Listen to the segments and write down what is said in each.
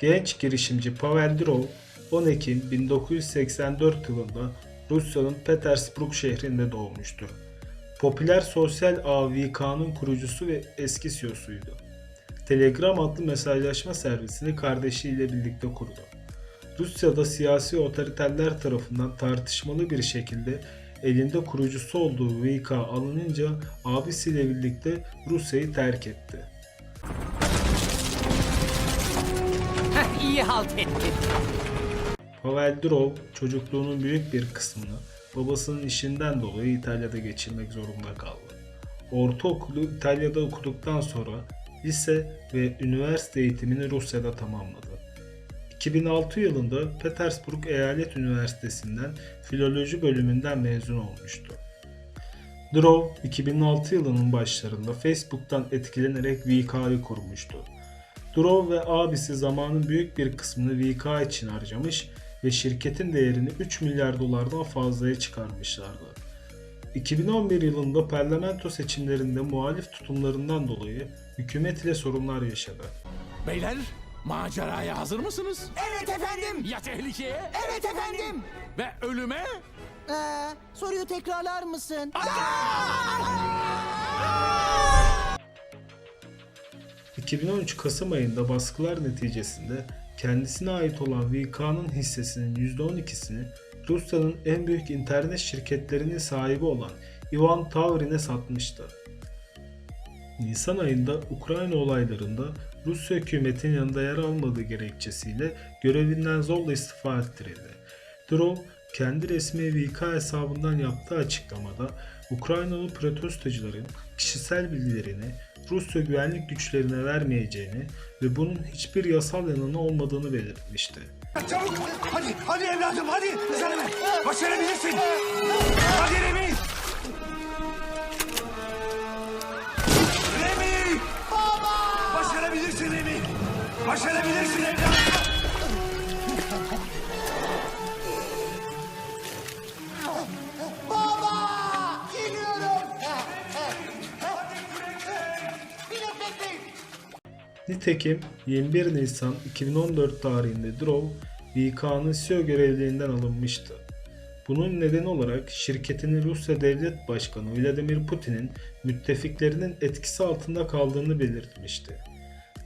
Genç girişimci Pavel Durov 10 Ekim 1984 yılında Rusya'nın Petersburg şehrinde doğmuştur. Popüler sosyal ağ VK'nın kurucusu ve eski CEO'suydu. Telegram adlı mesajlaşma servisini kardeşiyle birlikte kurdu. Rusya'da siyasi otoriterler tarafından tartışmalı bir şekilde elinde kurucusu olduğu VK alınınca abisiyle birlikte Rusya'yı terk etti. İyi halt ettin. Pavel Durov çocukluğunun büyük bir kısmını babasının işinden dolayı İtalya'da geçirmek zorunda kaldı. Ortaokulu İtalya'da okuduktan sonra lise ve üniversite eğitimini Rusya'da tamamladı. 2006 yılında Petersburg Eyalet Üniversitesi'nden filoloji bölümünden mezun olmuştu. Durov 2006 yılının başlarında Facebook'tan etkilenerek VK'yı kurmuştu. Durov ve abisi zamanın büyük bir kısmını VK için harcamış ve şirketin değerini 3 milyar dolardan fazlaya çıkarmışlardı. 2011 yılında parlamento seçimlerinde muhalif tutumlarından dolayı hükümet ile sorunlar yaşadı. Beyler maceraya hazır mısınız? Evet efendim. Ya tehlikeye Evet efendim. ve ölüme? Ee, soruyu tekrarlar mısın? 2013 Kasım ayında baskılar neticesinde kendisine ait olan VK'nın hissesinin %12'sini Rusya'nın en büyük internet şirketlerinin sahibi olan Ivan Tavrin'e satmıştı. Nisan ayında Ukrayna olaylarında Rusya hükümetinin yanında yer almadığı gerekçesiyle görevinden zorla istifa ettirildi. Durov kendi resmi VK hesabından yaptığı açıklamada Ukraynalı protestocuların kişisel bilgilerini Rusya güvenlik güçlerine vermeyeceğini ve bunun hiçbir yasal yanını olmadığını belirtmişti. Çabuk! Hadi, hadi evladım, hadi! Başarabilirsin! Nitekim 21 Nisan 2014 tarihinde Durov VK'nın CEO görevlerinden alınmıştı. Bunun nedeni olarak şirketinin Rusya Devlet Başkanı Vladimir Putin'in müttefiklerinin etkisi altında kaldığını belirtmişti.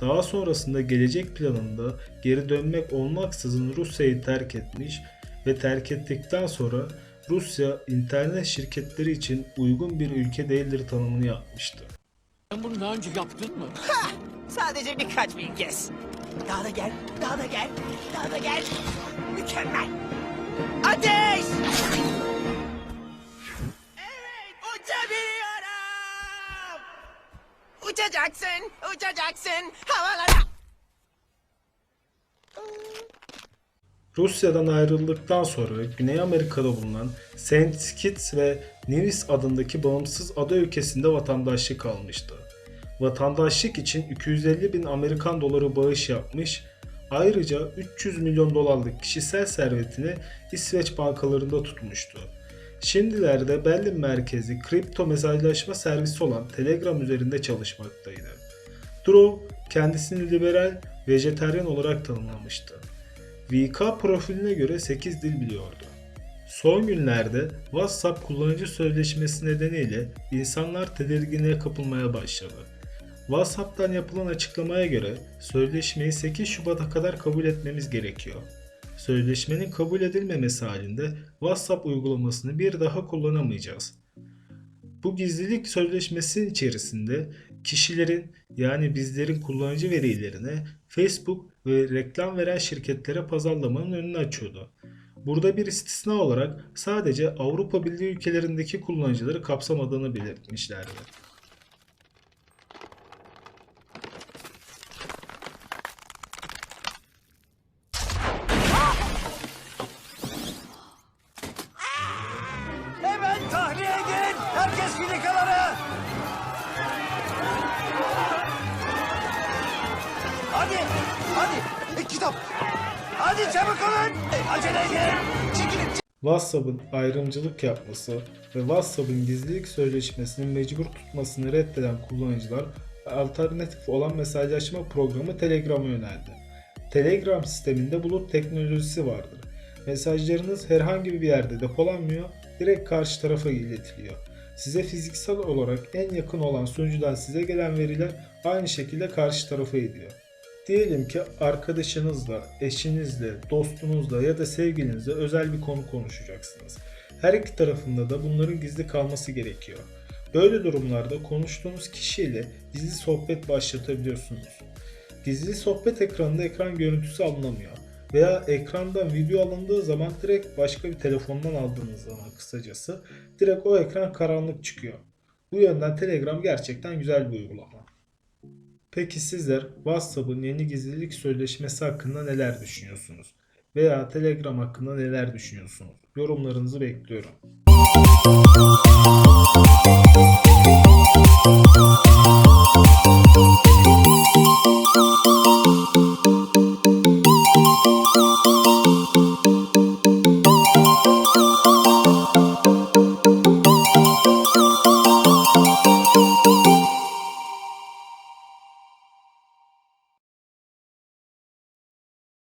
Daha sonrasında gelecek planında geri dönmek olmaksızın Rusya'yı terk etmiş ve terk ettikten sonra Rusya internet şirketleri için uygun bir ülke değildir tanımını yapmıştı. Sen bunu daha önce yaptın mı? Sadece birkaç bin kez. Daha da gel, daha da gel, daha da gel. Mükemmel. Ateş! Evet, uçabiliyorum. Uçacaksın, uçacaksın havalara. Rusya'dan ayrıldıktan sonra Güney Amerika'da bulunan Saint Kitts ve Nevis adındaki bağımsız ada ülkesinde vatandaşlık almıştı. Vatandaşlık için 250 bin Amerikan doları bağış yapmış, ayrıca 300 milyon dolarlık kişisel servetini İsveç bankalarında tutmuştu. Şimdilerde Berlin merkezi kripto mesajlaşma servisi olan Telegram üzerinde çalışmaktaydı. Durov kendisini liberal, vejetaryen olarak tanımlamıştı. VK profiline göre 8 dil biliyordu. Son günlerde WhatsApp kullanıcı sözleşmesi nedeniyle insanlar tedirginliğe kapılmaya başladı. WhatsApp'tan yapılan açıklamaya göre sözleşmeyi 8 Şubat'a kadar kabul etmemiz gerekiyor. Sözleşmenin kabul edilmemesi halinde WhatsApp uygulamasını bir daha kullanamayacağız. Bu gizlilik sözleşmesinin içerisinde kişilerin yani bizlerin kullanıcı verilerine Facebook ve reklam veren şirketlere pazarlamanın önünü açıyordu. Burada bir istisna olarak sadece Avrupa Birliği ülkelerindeki kullanıcıları kapsamadığını belirtmişlerdi. Filikaları. Hadi, hadi. E, kitap. Hadi çabuk olun. E, acele edin. Çekilin. WhatsApp'ın ayrımcılık yapması ve WhatsApp'ın gizlilik sözleşmesini mecbur tutmasını reddeden kullanıcılar alternatif olan mesajlaşma programı Telegram'a yöneldi. Telegram sisteminde bulut teknolojisi vardır. Mesajlarınız herhangi bir yerde depolanmıyor, direkt karşı tarafa iletiliyor. Size fiziksel olarak en yakın olan sunucudan size gelen veriler aynı şekilde karşı tarafa gidiyor. Diyelim ki arkadaşınızla, eşinizle, dostunuzla ya da sevgilinizle özel bir konu konuşacaksınız. Her iki tarafında da bunların gizli kalması gerekiyor. Böyle durumlarda konuştuğunuz kişiyle gizli sohbet başlatabiliyorsunuz. Gizli sohbet ekranında ekran görüntüsü alınamıyor. Veya ekrandan video alındığı zaman direkt başka bir telefondan aldığınız zaman kısacası direkt o ekran karanlık çıkıyor. Bu yönden Telegram gerçekten güzel bir uygulama. Peki sizler WhatsApp'ın yeni gizlilik sözleşmesi hakkında neler düşünüyorsunuz? Veya Telegram hakkında neler düşünüyorsunuz? Yorumlarınızı bekliyorum.